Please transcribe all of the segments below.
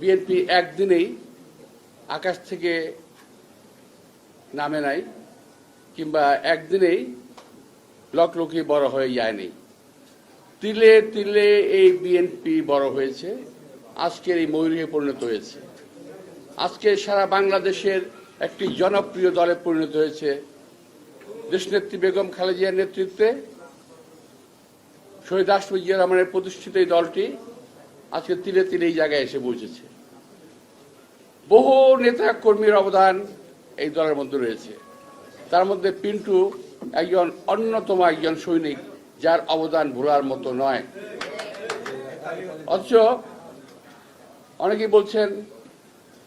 BNP একদিনেই আকাশ থেকে নামে নাই, কিংবা একদিনেই লকলকি বড় হয়ে যায়নি তিলে তিলে এই বিএনপি বড় হয়েছে, আজকের এই ময়ূরীতে পরিণত হয়েছে। আজকে সারা বাংলাদেশের একটি জনপ্রিয় দলে পরিণত হয়েছে দেশনেত্রী বেগম খালেজিয়ার নেতৃত্বে শহীদ রাষ্ট্রপতি রহমানের প্রতিষ্ঠিত এই দলটি। আজকে তিলে তিলে এই জায়গায় এসে পৌঁছেছে বহু নেতা কর্মীর অবদান এই দলের মধ্যে রয়েছে। তার মধ্যে পিন্টু একজন অন্যতম একজন সৈনিক, যার অবদান ভোলার মতো নয়। অথচ অনেকেই বলছেন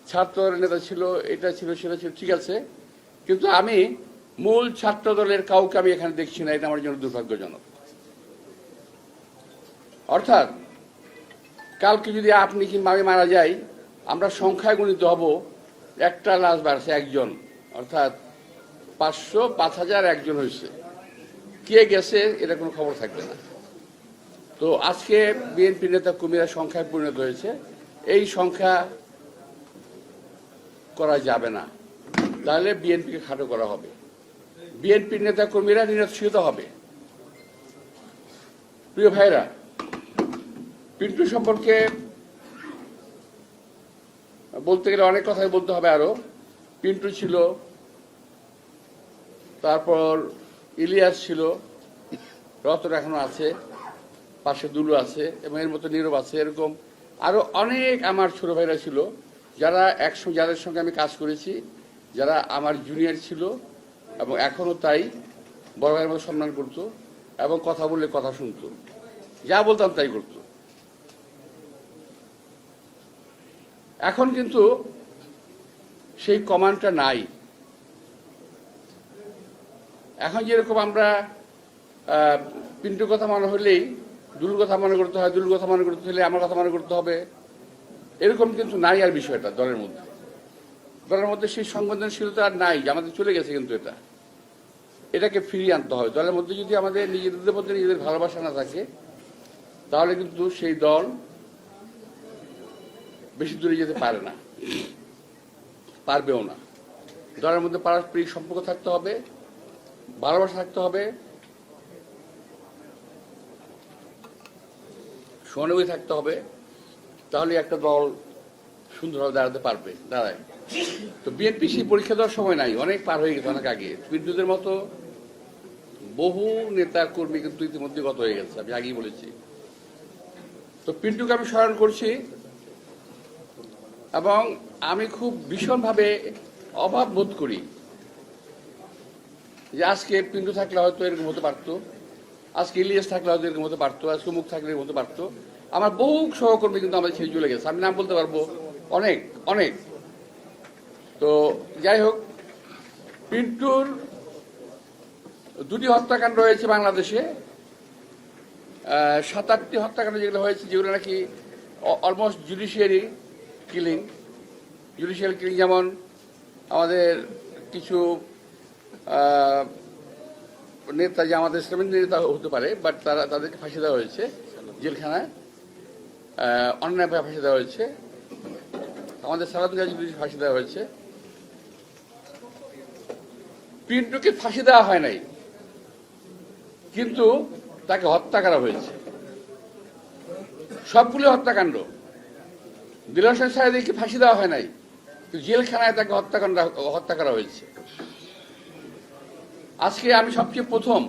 ছাত্র নেতা ছিল, এটা ছিল, সেটা ছিল, ঠিক আছে। কিন্তু আমি মূল ছাত্র দলের কাউকে আমি এখানে দেখছি না, এটা আমার জন্য দুর্ভাগ্যজনক। অর্থাৎ কালকে যদি আপনি কিংবা আমি মারা যাই আমরা সংখ্যায় গণিত হব একটা লাশ বাড়ছে একজন, অর্থাৎ পাঁচশো পাঁচ হাজার একজন হয়েছে। কে গেছে, এটা কোনো খবর থাকবে না। তো আজকে বিএনপি নেতা কর্মীরা সংখ্যায় পরিণত হয়েছে। এই সংখ্যা করা যাবে না। তাহলে বিএনপিকে খাটো করা হবে। বিএনপির নেতা কর্মীরা নিরস্ত্রিত হবে। প্রিয় ভাইরা পিন্টু সম্পর্কে বলতে গেলে অনেক কথাই বলতে হবে আরও। পিন্টু ছিল, তারপর ইলিয়াস ছিল, রতন এখনও আছে, পাশে দুলু আছে, এবং এর মতো নীরব আছে, এরকম আরও অনেক আমার ছোট ভাইরা ছিল, যারা একসঙ্গে, যাদের সঙ্গে আমি কাজ করেছি, যারা আমার জুনিয়র ছিল, এবং এখনও তাই, বড় ভাইয়ের মতো সম্মান করতো, এবং কথা বললে কথা শুনতো। যা বলতাম তাই করতো। এখন কিন্তু সেই কমান্ডটা নাই। এখন যেরকম আমরা আহ, পিন্টুর কথা মনে হলেই দুলুর কথা মনে করতে হয় দুলুর কথা মনে করতে হলে আমার কথা মনে করতে হবে। এরকম কিন্তু নাই আর বিষয়টা দলের মধ্যে। দলের মধ্যে সেই সংবেদনশীলতা আর নাই যে আমাদের চলে গেছে কিন্তু এটা। এটাকে ফিরিয়ে আনতে হবে। দলের মধ্যে যদি আমাদের নিজেদের মধ্যে নিজেদের ভালোবাসা না থাকে তাহলে কিন্তু সেই দল বেশি দূরে যেতে পারে না। পারবেও না। দলের মধ্যে পারস্পরিক সম্পর্ক থাকতে হবে, ভালোবাসা থাকতে হবে, সহানুভূতি থাকতে হবে, তাহলে একটা দল সুন্দরভাবে দাঁড়াতে পারবে। দাঁড়ায়। তো বিএনপি সেই পরীক্ষা দেওয়ার সময় নাই, অনেক পার হয়ে গেছে অনেক আগে। বিদ্যুতের মতো বহু নেতা কর্মী কিন্তু ইতিমধ্যে গত হয়ে গেছে, আমি আগেই বলেছি। তো পিন্টুকে আমি স্মরণ করছি এবং আমি খুব ভীষণভাবে অভাব বোধ করি যে আজকে পিন্টু থাকলে হয়তো এরকম হতে পারতো, আজকে ইলিয়াস থাকলে হয়তো এরকম হতে পারতো, আজকে মুখ থাকলে এরকম হতে পারতো। আমার বহু সহকর্মী কিন্তু আমাদের ছেড়ে চলে গেছে। আমি নাম বলতে পারব অনেক অনেক। তো যাই হোক, পিন্টুর দুটি হত্যাকাণ্ড হয়েছে বাংলাদেশে। সাত আটটি হত্যাকাণ্ড যেগুলো হয়েছে, যেগুলো নাকি almost judiciary killing judicial killing যেমন আমাদের কিছু নেতা যে আমাদের ইসলামের নেতা হতে পারে বাট তারা তাদেরকে ফাঁসি দেওয়া হয়েছে জেলখানায়। অন্যায়ভাবে ফাঁসি দেওয়া হয়েছে। আমাদের সারাদিন ফাঁসি দেওয়া হয়েছে। পিন্টুকে ফাঁসি দেওয়া হয় নাই, কিন্তু তাকে হত্যা করা হয়েছে। সবগুলো হত্যাকাণ্ড। দিল হোসেন সাহেবকে ফাঁসি দেওয়া হয় নাই। জেলখানায় তাকে হত্যাকাণ্ড হত্যা করা হয়েছে। আজকে আমি সবচেয়ে প্রথম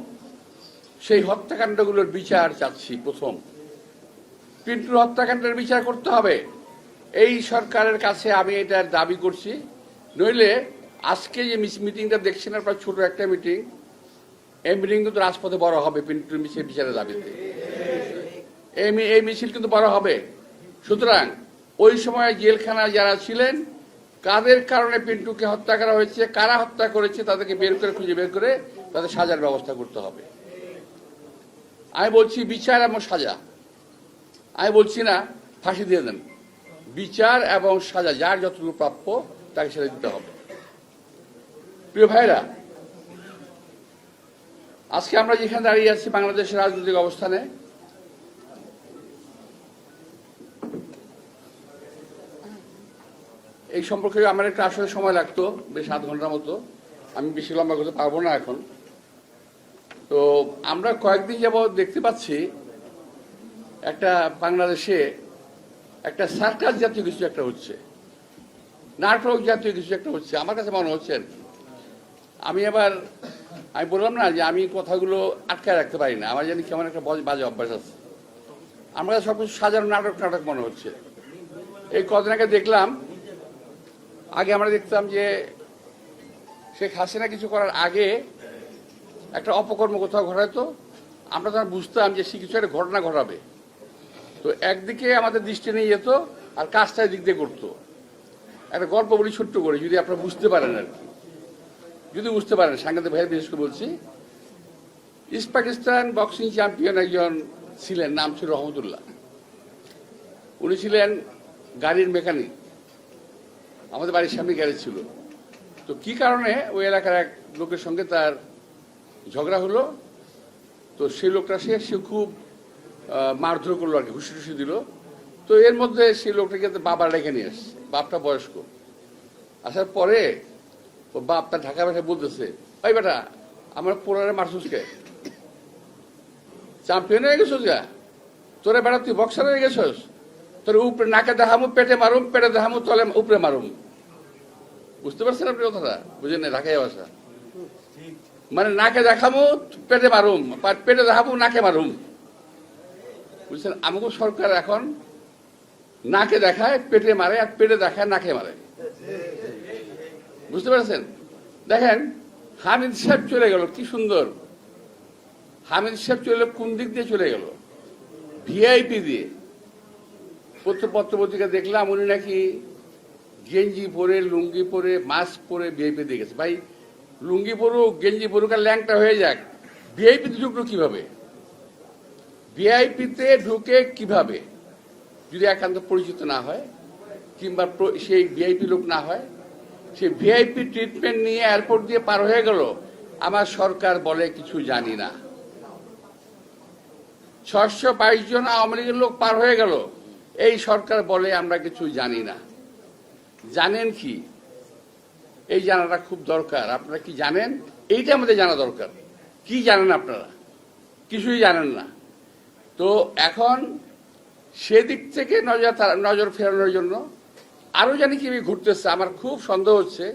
সেই হত্যাকাণ্ডগুলোর বিচার চাচ্ছি, প্রথম। পিন্টুর হত্যাকাণ্ডের বিচার করতে হবে। এই সরকারের কাছে আমি এটার দাবি করছি। নইলে আজকে যে মিটিংটা দেখছেন আপনার, ছোট একটা মিটিং, এই মিটিং কিন্তু রাজপথে বড় হবে পিন্টুর মিছিল বিচারের দাবিতে। এই মিছিল কিন্তু বড় হবে। সুতরাং ওই সময় জেলখানায় যারা ছিলেন, কাদের কারণে পিন্টুকে হত্যা করা হয়েছে, কারা হত্যা করেছে তাদেরকে বের করে খুঁজে বের করে তাদের সাজার ব্যবস্থা করতে হবে। আমি বলছি বিচার এবং সাজা। আমি বলছি না, ফাঁসি দিয়ে দেন। বিচার এবং সাজা, যার যতটুকু প্রাপ্য তাকে সেটা দিতে হবে। প্রিয় ভাইরা আজকে আমরা যেখানে দাঁড়িয়ে আছি বাংলাদেশের রাজনৈতিক অবস্থানে এই সম্পর্কে আমার একটা আসলে সময় লাগতো, বেশ আধ ঘণ্টার মতো। আমি বেশি লম্বা করতে পারব না এখন। তো আমরা কয়েকদিন যাবৎ দেখতে পাচ্ছি একটা বাংলাদেশে একটা সার্কাস জাতীয় কিছু একটা হচ্ছে। নাটক জাতীয় কিছু একটা হচ্ছে, আমার কাছে মনে হচ্ছে আর কি। আমি আবার, আমি বললাম না যে আমি কথাগুলো আটকায় রাখতে পারি না, আমার জানি কেমন একটা বজ- বাজে অভ্যাস আছে। আমার কাছে সব কিছু সাজানো, নাটক নাটক মনে হচ্ছে। এই কদিন আগে দেখলাম আগে আমরা দেখতাম যে শেখ হাসিনা কিছু করার আগে একটা অপকর্ম কোথাও ঘটাতো। আমরা তখন বুঝতাম যে সে কিছু একটা ঘটনা ঘটাবে। তো একদিকে আমাদের দৃষ্টি নিয়ে যেত আর কাজটা দিক দিয়ে করতো। একটা গল্প বলি ছোট্ট করে, যদি আপনারা বুঝতে পারেন আর কি। যদি বুঝতে পারেন, সাংবাদিক ভাইয়ের বিশেষ করে বলছি, ইস্ট পাকিস্তান বক্সিং চ্যাম্পিয়ন একজন ছিলেন, নাম ছিল রহমতুল্লাহ। উনি ছিলেন গাড়ির মেকানিক। আমাদের বাড়ির সামনে গ্যারেজ ছিল। তো কি কারণে ওই এলাকার এক লোকের সঙ্গে তার ঝগড়া হলো? তো সেই লোকটা সে সে খুব মারধর করল আর কি ঘুষি টুসি দিল। তো এর মধ্যে সেই লোকটাকে বাবা ডেকে নিয়ে আসছে, বাপটা বয়স্ক। আসার পরে ও বাপ তার ঢাকা ভাষায় বলতেছে ওই বেটা, আমার পোলারে মারছুসকে চ্যাম্পিয়ন হয়ে গেছিস গা? তোরা বেটা, তুই বক্সার হয়ে গেছিস? তোর উপরে নাকে দেখামু, পেটে মারুম, পেটে দেখামু, তলে উপরে মারুম। বুঝতে পারছেন আপনি কথাটা? বুঝেন ঢাকায় ভাষা মানে নাকে দেখামু, পেটে মারুম পেটে দেখাবো নাকে মারুম। বুঝছেন, আমাকে সরকার এখন নাকে দেখায়, পেটে মারে, আর পেটে দেখায়, নাকে মারে। বুঝতে পারছেন? দেখেন, হামিদ সাহেব চলে গেল, কি সুন্দর। হামিদ সাহেব চলে কোন দিক দিয়ে চলে গেল? ভিআইপি দিয়ে। পত্র পত্র পত্রিকা দেখলাম, উনি নাকি গেঞ্জি পরে, লুঙ্গি পরে মাস্ক পরে ভিআইপি দিয়ে গেছে। ভাই, লুঙ্গি পরুক, গেঞ্জি পরুক, আর ল্যাংটা হয়ে যাক। ভিআইপিতে ঢুকলো কীভাবে? ভিআইপিতে ঢুকে কীভাবে? যদি একান্ত পরিচিত না হয়, কিংবা সেই ভিআইপি লোক না হয়, সেই ভিআইপি ট্রিটমেন্ট নিয়ে এয়ারপোর্ট দিয়ে পার হয়ে গেল, আমার সরকার বলে কিছু জানি না। ছশো বাইশ জন আওয়ামী লীগের লোক পার হয়ে গেল। এই সরকার বলে আমরা কিছু জানি না। জানেন কি? এই জানাটা খুব দরকার। আপনারা কি জানেন? এইটা আমাদের জানা দরকার। কি জানেন আপনারা? কিছুই জানেন না। তো এখন সেদিক থেকে নজর নজর ফেরানোর জন্য আরও জানি কি ঘটতেছে আমার খুব সন্দেহ হচ্ছে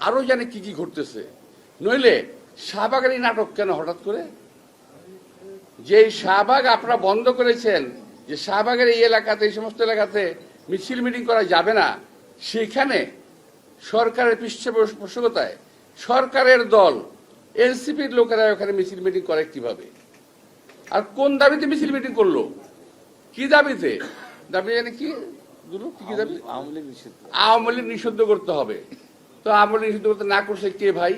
আরও জানি কি কি ঘুরতেছে। নইলে শাহবাগের নাটক কেন হঠাৎ করে? যে শাহবাগ আপনারা বন্ধ করেছেন যে শাহবাগের এই এলাকাতে এই সমস্ত এলাকাতে মিছিল মিটিং করা যাবে না সেখানে সরকারের পৃষ্ঠপোষকতায় সরকারের দল এনসিপির লোকেরা ওখানে মিছিল মিটিং করে কীভাবে? আর কোন দাবিতে মিছিল মিটিং করল? কি দাবিতে? দাবি জানি কি? দাবি? আওয়ামী লীগ নিষিদ্ধ করতে হবে। তো আওয়ামী লীগ নিষিদ্ধ করতে না করছে কে ভাই?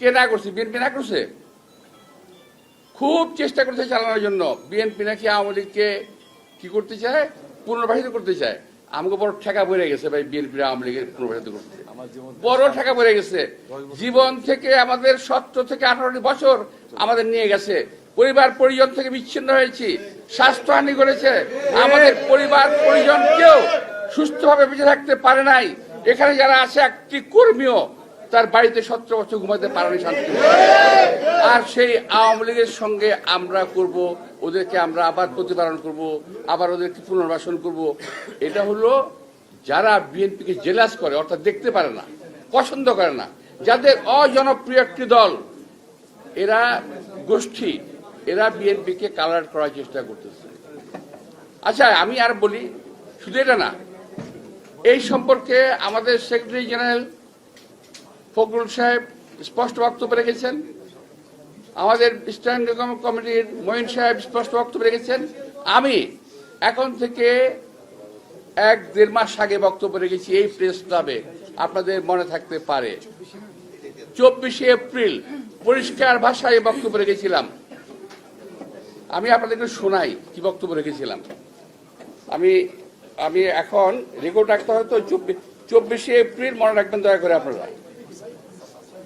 কে না করছে? বিএনপি না করছে? খুব চেষ্টা করছে চালানোর জন্য। বিএনপি নাকি আওয়ামী লীগকে কি করতে চায়? পুনর্বাসিত করতে চায়। আমাকে বড় ঠেকা পড়ে গেছে ভাই বিএনপি আওয়ামী লীগের পুনর্বাসিত করতে। বড় টাকা পড়ে গেছে। জীবন থেকে আমাদের সতেরো থেকে আঠারোটি বছর আমাদের নিয়ে গেছে। পরিবার পরিজন থেকে বিচ্ছিন্ন হয়েছি। স্বাস্থ্যহানি করেছে। আমাদের পরিবার পরিজন কেউ সুস্থভাবে বেঁচে থাকতে পারে নাই। এখানে যারা আছে একটি কর্মীও তার বাড়িতে সতেরো বছর ঘুমাতে পারেনি শান্তি। আর সেই আওয়ামী লীগের সঙ্গে আমরা করব, ওদেরকে আমরা আবার প্রতিপালন করব, আবার ওদেরকে পুনর্বাসন করব। এটা হলো যারা বিএনপিকে জেলাস করে, অর্থাৎ দেখতে পারে না, পছন্দ করে না, যাদের অজনপ্রিয় একটি দল, এরা গোষ্ঠী, এরা বিএনপিকে কালার করার চেষ্টা করতেছে। আচ্ছা আমি আর বলি, শুধু এটা না, এই সম্পর্কে আমাদের সেক্রেটারি জেনারেল ফখরুল সাহেব স্পষ্ট বক্তব্য রেখেছেন। আমাদের স্ট্যান্ডিং কমিটির মঈন সাহেব স্পষ্ট বক্তব্য রেখেছেন। আমি এখন থেকে এক দেড় মাস আগে বক্তব্য রেখেছি এই প্রেস ক্লাবে আপনাদের মনে থাকতে পারে। চব্বিশে এপ্রিল পরিষ্কার ভাষায় বক্তব্য রেখেছিলাম। আমি আপনাদেরকে শোনাই কি বক্তব্য রেখেছিলাম। আমি আমি এখন রেকর্ড রাখতে হয়তো চব্বিশে এপ্রিল মনে রাখবেন দয়া করে আপনারা।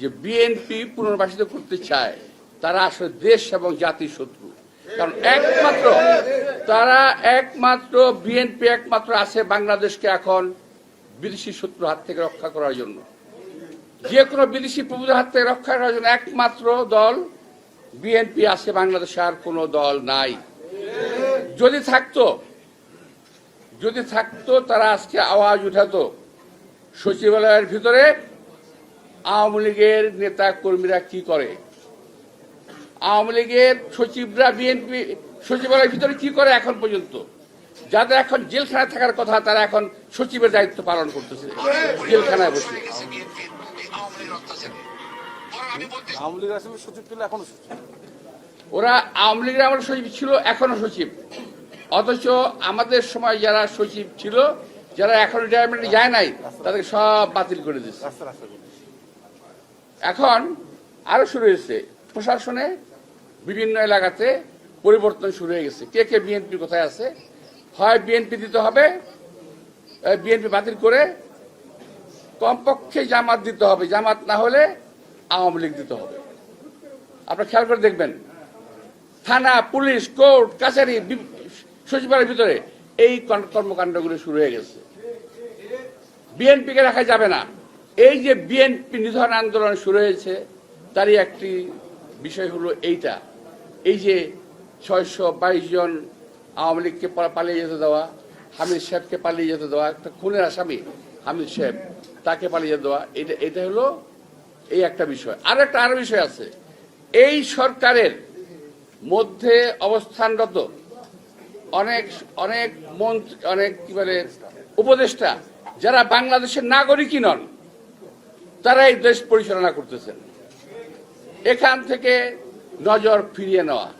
যে বিএনপি পুনর্বাসিত করতে চায়, তারা আসলে দেশ এবং জাতির শত্রু। কারণ একমাত্র, তারা একমাত্র বিএনপি একমাত্র আছে বাংলাদেশকে এখন বিদেশি শত্রুর হাত থেকে রক্ষা করার জন্য। যে কোনো বিদেশি প্রভুদের হাত থেকে রক্ষা করার জন্য একমাত্র দল বিএনপি আছে, বাংলাদেশে আর কোনো দল নাই। যদি থাকতো যদি থাকতো, তারা আজকে আওয়াজ উঠাতো সচিবালয়ের ভিতরে আওয়ামী লীগের নেতা কর্মীরা কি করে? আওয়ামী লীগের সচিবরা বিএনপি সচিবালয়ের ভিতরে কি করে এখন পর্যন্ত? যাদের এখন জেলখানায় থাকার কথা তারা এখন সচিবের দায়িত্ব পালন করতেছে জেলখানায় বসে। আওয়ামী লীগ আসলে সচিব ছিল এখনও ওরা আওয়ামী লীগের আমার সচিব ছিল এখনও সচিব। অথচ আমাদের সময় যারা সচিব ছিল যারা এখন রিটায়ারমেন্টে যায় নাই তাদেরকে সব বাতিল করে দিচ্ছে। এখন আরও শুরু হয়েছে। প্রশাসনে বিভিন্ন এলাকাতে পরিবর্তন শুরু হয়ে গেছে। কে কে বিএনপি কোথায় আছে? হয় বিএনপি দিতে হবে বিএনপি বাতিল করে কমপক্ষে জামাত দিতে হবে। জামাত না হলে আওয়ামী লীগ দিতে হবে। আপনারা খেয়াল করে দেখবেন, থানা, পুলিশ, কোর্ট, কাছারি সচিবালয়ের ভিতরে এই কর্ম- কর্মকাণ্ডগুলো শুরু হয়ে গেছে। বিএনপিকে রাখা যাবে না। এই যে বিএনপি নিধন আন্দোলন শুরু হয়েছে, তারই একটি বিষয় হলো এইটা। এই যে ছয়শো বাইশ জন আওয়ামী লীগকে পালিয়ে যেতে দেওয়া, হামিদ সাহেবকে পালিয়ে যেতে দেওয়া, একটা খুনের আসামি হামিদ সাহেব, তাকে পালিয়ে যেতে দেওয়া, এটা এটা হলো এই একটা বিষয়। আর একটা আরও বিষয় আছে। এই সরকারের মধ্যে অবস্থানরত অনেক অনেক মন্ত্রী অনেক কি বলে, উপদেষ্টা, যারা বাংলাদেশের নাগরিকই নন তারা এই দেশ পরিচালনা করতেছেন এখান থেকে নজর ফিরিয়ে নেওয়া।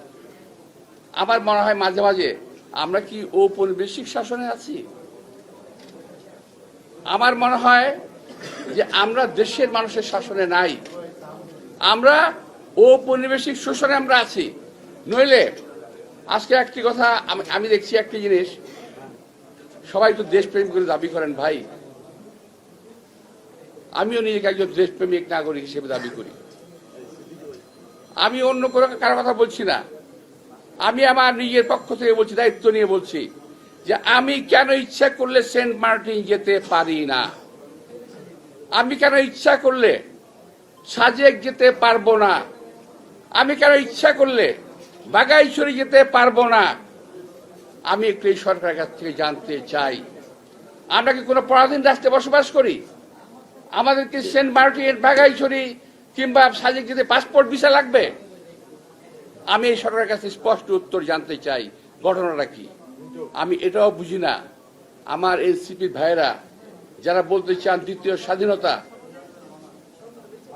আমার মনে হয় মাঝে মাঝে আমরা কি ঔপনিবেশিক শাসনে আছি? আমার মনে হয় যে আমরা দেশের মানুষের শাসনে নাই। আমরা ঔপনিবেশিক শোষণে আমরা আছি। নইলে আজকে একটি কথা আমি- দেখছি একটি জিনিস। সবাই তো দেশপ্রেম করে দাবি করেন, ভাই। আমিও নিজেকে একজন দেশপ্রেমিক নাগরিক হিসেবে দাবি করি। আমি অন্য কোনো কারও কথা বলছি না। আমি আমার নিজের পক্ষ থেকে বলছি, দায়িত্ব নিয়ে বলছি যে আমি কেন ইচ্ছা করলে সেন্ট মার্টিন যেতে পারি না? আমি কেন ইচ্ছা করলে সাজেক যেতে পারব না? আমি কেন ইচ্ছা করলে বাগাইছড়ি যেতে পারব না? আমি একটু এই সরকারের কাছ থেকে জানতে চাই। আমরা কি কোনো পরাধীন রাষ্ট্রে বসবাস করি? আমাদেরকে সেন্ট মার্টিন বাগাইছড়ি কিংবা সাজেক যেতে পাসপোর্ট ভিসা লাগবে? আমি এই সরকারের কাছে স্পষ্ট উত্তর জানতে চাই। ঘটনাটা কি? আমি এটাও বুঝি না। আমার এনসিপি ভাইয়েরা, যারা বলতে চান দ্বিতীয় স্বাধীনতা,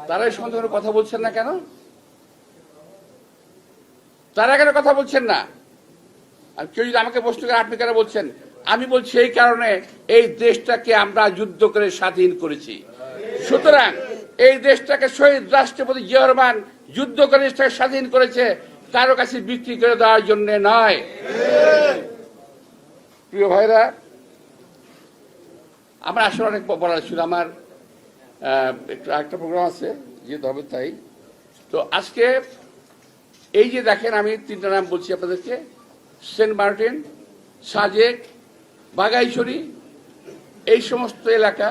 তারাই সন্দেহের কথা বলছেন না কেন? তারা কেন কথা বলছেন না? আর কেউ যদি আমাকে প্রশ্ন করে আপনি কেন বলছেন? আমি বলছি এই কারণে এই দেশটাকে আমরা যুদ্ধ করে স্বাধীন করেছি। সুতরাং এই দেশটাকে শহীদ রাষ্ট্রপতি জিয়া রহমান যুদ্ধ করে দেশটাকে স্বাধীন করেছে কারও কাছে বিক্রি করে দেওয়ার জন্য নয়। প্রিয় ভাইরা, আমার আসলে অনেক বলার ছিল, আমার একটু একটা প্রোগ্রাম আছে যেতে হবে তাই। তো আজকে এই যে দেখেন, আমি তিনটা নাম বলছি আপনাদেরকে, সেন্ট মার্টিন, সাজেক বাগাইছড়ি এই সমস্ত এলাকা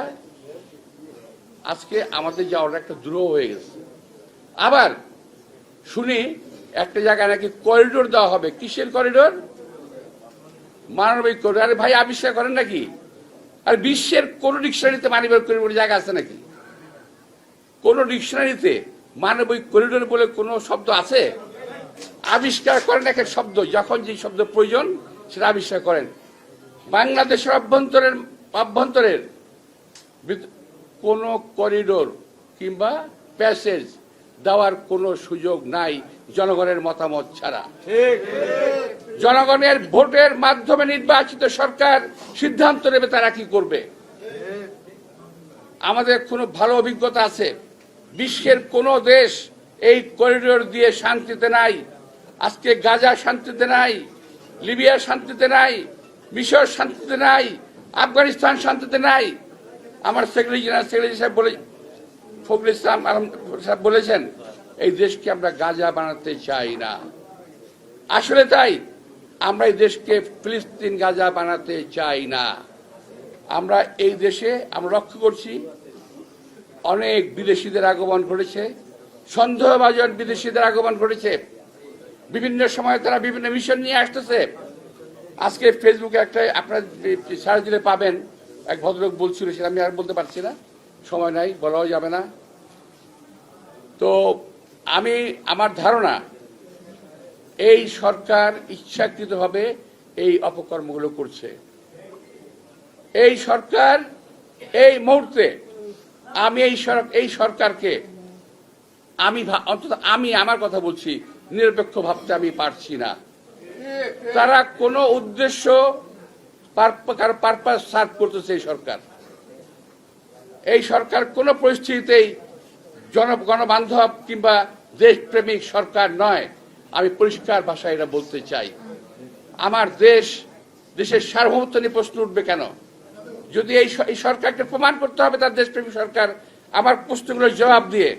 আজকে আমাদের যাওয়ার একটা দ্রোহ হয়ে গেছে। আবার শুনি একটা জায়গায় নাকি করিডোর দেওয়া হবে। কিসের করিডোর মানবিক করিডোর আরে ভাই, আবিষ্কার করেন নাকি? আর বিশ্বের কোন ডিকশনারিতে মানবিক করিডোর জায়গা আছে নাকি? কোন ডিকশনারিতে মানবিক করিডোর বলে কোনো শব্দ আছে? আবিষ্কার করেন এক শব্দ, যখন যে শব্দ প্রয়োজন সেটা আবিষ্কার করেন। বাংলাদেশের অভ্যন্তরের অভ্যন্তরের কোনো করিডোর কিংবা প্যাসেজ দেওয়ার কোনো সুযোগ নাই জনগণের মতামত ছাড়া। জনগণের ভোটের মাধ্যমে নির্বাচিত সরকার সিদ্ধান্ত নেবে তারা কি করবে। আমাদের কোনো ভালো অভিজ্ঞতা আছে। বিশ্বের কোনো দেশ এই করিডোর দিয়ে শান্তিতে নাই। আজকে গাজা শান্তিতে নাই লিবিয়া শান্তিতে নাই মিশর শান্তিতে নাই আফগানিস্তান শান্তিতে নাই আমার সেক্রেটারি জেনারেল সেক্রেটারি সাহেব বলে ফখরুল ইসলাম সাহেব বলেছেন, এই দেশকে আমরা গাজা বানাতে চাই না। আসলে তাই, আমরা এই দেশকে ফিলিস্তিন গাজা বানাতে চাই না। আমরা এই দেশে আমরা লক্ষ্য করছি, অনেক বিদেশিদের আগমন ঘটেছে, সন্দেহভাজন বিদেশিদের আগমন ঘটেছে। বিভিন্ন সময় তারা বিভিন্ন মিশন নিয়ে আসতেছে। আজকে ফেসবুকে একটা আপনার সারা দিলে পাবেন এক ভদ্রলোক বলছিল, সেটা আমি আর বলতে পারছি না, সময় নাই, বলাও যাবে না। তো আমি, আমার ধারণা, এই সরকার ইচ্ছাকৃতভাবে এই অপকর্মগুলো করছে। এই সরকার, এই মুহূর্তে আমি এই এই সরকারকে আমি অন্তত আমি আমার কথা বলছি, নিরপেক্ষ ভাবতে আমি পারছি না। তারা কোনো উদ্দেশ্য পারপাস সার্ভ করতেছে এই সরকার। এই সরকার কোনো পরিস্থিতিতেই জন গণবান্ধব কিংবা দেশপ্রেমিক সরকার নয়। আমি পরিষ্কার ভাষায় এটা বলতে চাই। আমার দেশ, দেশের সার্বভৌমত্ব নিয়ে প্রশ্ন উঠবে কেন? যদি এই এই সরকারকে প্রমাণ করতে হবে তার দেশপ্রেমী সরকার, আমার প্রশ্নগুলোর জবাব দিয়ে,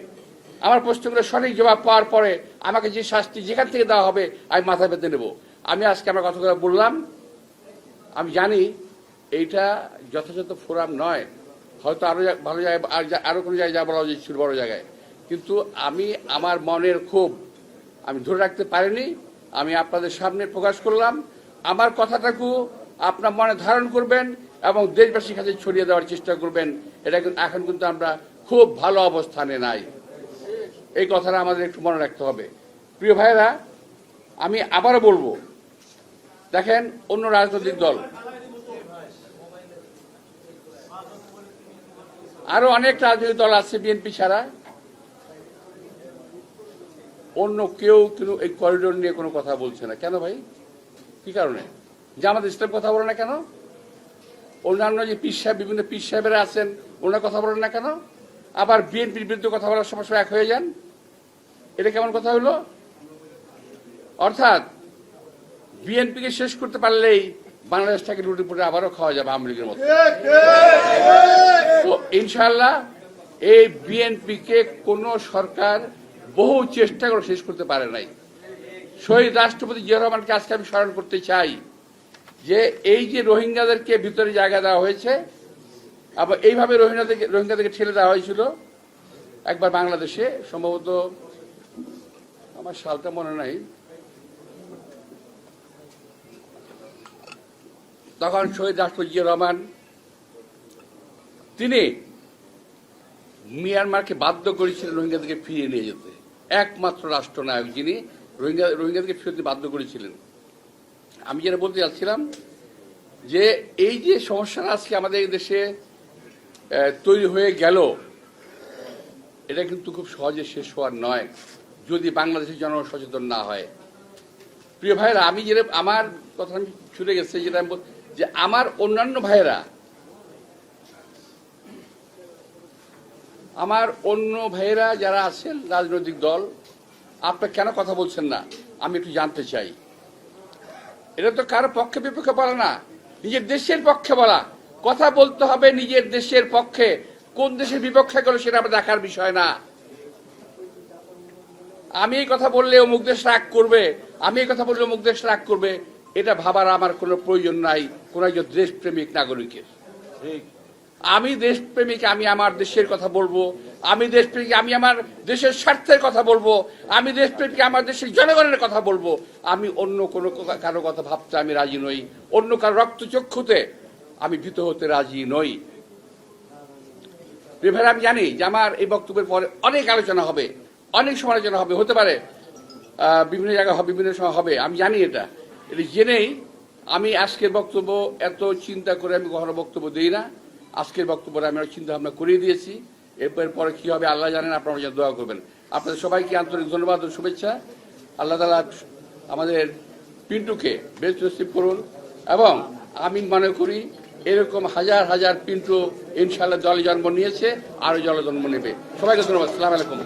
আমার প্রশ্নগুলোর সঠিক জবাব পাওয়ার পরে আমাকে যে শাস্তি যেখান থেকে দেওয়া হবে, আমি মাথা পেতে নেব। আমি আজকে আমার কথাগুলো বললাম। আমি জানি এইটা যথাযথ ফোরাম নয়। হয়তো আরও ভালো জায়গায় আর জা- আরও কোনো জায়গায় বলা উচিত ছিল বড় জায়গায়। কিন্তু আমি আমার মনের ক্ষোভ আমি ধরে রাখতে পারিনি। আমি আপনাদের সামনে প্রকাশ করলাম। আমার কথাটাকু আপনার মনে ধারণ করবেন এবং দেশবাসীর কাছে ছড়িয়ে দেওয়ার চেষ্টা করবেন। এটা কিন্তু এখন কিন্তু আমরা খুব ভালো অবস্থানে নাই। এই কথাটা আমাদের একটু মনে রাখতে হবে। প্রিয় ভাইরা আমি আবারও বলব দেখেন অন্য রাজনৈতিক দল। আরও অনেক রাজনৈতিক দল আছে বিএনপি ছাড়া। অন্য কেউ কিন্তু এই করিডোর নিয়ে কোনো কথা বলছে না। কেন ভাই? কি কারণে? যে জামাত ইসলাম কথা বলে না কেন? অন্যান্য যে পীর সাহেব, বিভিন্ন পীর সাহেবেরা আছেন, ওনার কথা বলেন না কেন? আবার বিএনপির বিরুদ্ধে কথা বলার সময় এক হয়ে যান? এটা কেমন কথা হলো? অর্থাৎ বিএনপিকে শেষ করতে পারলেই বাংলাদেশটাকে লুটে পুটে আবারও খাওয়া যাবে আওয়ামী লীগের মতো। তো ইনশাল্লাহ এই বিএনপিকে কোন সরকার বহু চেষ্টা করে শেষ করতে পারে নাই। শহীদ রাষ্ট্রপতি জিয়া রহমানকে আজকে আমি স্মরণ করতে চাই যে এই যে রোহিঙ্গাদেরকে ভিতরে জায়গা দেওয়া হয়েছে, আবার এইভাবে রোহিঙ্গাদেরকে রোহিঙ্গাদেরকে ঠেলে দেওয়া হয়েছিল, একবার বাংলাদেশে, সম্ভবত আমার সালটা মনে নাই। তখন শহীদ রাষ্ট্রপতি রহমান, তিনি মিয়ানমারকে বাধ্য করেছিলেন রোহিঙ্গাদেরকে ফিরিয়ে নিয়ে যেতে। একমাত্র রাষ্ট্রনায়ক যিনি রোহিঙ্গা, রোহিঙ্গাদেরকে ফিরতে বাধ্য করেছিলেন। আমি যেটা বলতে যাচ্ছিলাম যে এই যে সমস্যাটা আজকে আমাদের দেশে তৈরি হয়ে গেল, এটা কিন্তু খুব সহজে শেষ হওয়ার নয়, যদি বাংলাদেশের জনগণ সচেতন না হয়। প্রিয় ভাইরা আমি যেটা, আমার কথা আমি ছুটে গেছে, যেটা যে আমার অন্যান্য ভাইয়েরা, আমার অন্য ভাইয়েরা যারা আছেন রাজনৈতিক দল, আপনারা কেন কথা বলছেন না? আমি একটু জানতে চাই। এটা তো কারও পক্ষে বিপক্ষে বলা না, নিজের দেশের পক্ষে বলা। কথা বলতে হবে নিজের দেশের পক্ষে, কোন দেশের বিপক্ষে গেল সেটা আমার দেখার বিষয় না। আমি এই কথা বললে অমুক দেশ রাগ করবে, আমি এই কথা বললে অমুক দেশ রাগ করবে, এটা ভাবার আমার কোনো প্রয়োজন নাই। কোন একজন দেশপ্রেমিক নাগরিকের। ঠিক। আমি দেশপ্রেমিক আমি আমার দেশের কথা বলব। আমি দেশপ্রেমিক আমি আমার দেশের স্বার্থের কথা বলব। আমি দেশপ্রেমিক আমার দেশের জনগণের কথা বলব। আমি অন্য কোনো কারও কথা ভাবতে আমি রাজি নই। অন্য কারও রক্তচক্ষুতে আমি ভীত হতে রাজি নই। এবার আমি জানি যে আমার এই বক্তব্যের পরে অনেক আলোচনা হবে অনেক সমালোচনা হবে হতে পারে বিভিন্ন জায়গায় হবে বিভিন্ন সময় হবে। আমি জানি এটা। এটা জেনেই আমি আজকের বক্তব্য এত চিন্তা করে আমি কখনো বক্তব্য দিই না। আজকের বক্তব্যটা আমি চিন্তা ভাবনা করিয়ে দিয়েছি। এরপর পরে কি হবে আল্লাহ জানেন, আপনারা যেন দোয়া করবেন। আপনাদের সবাইকে আন্তরিক ধন্যবাদ ও শুভেচ্ছা। আল্লাহ তালা আমাদের পিন্টুকে বেশ নসিব করুন এবং আমি মনে করি এরকম হাজার হাজার পিন্টু ইনশাল্লাহ দলে জন্ম নিয়েছে, আরও জলে জন্ম নেবে। সবাইকে ধন্যবাদ। সালাম আলাইকুম।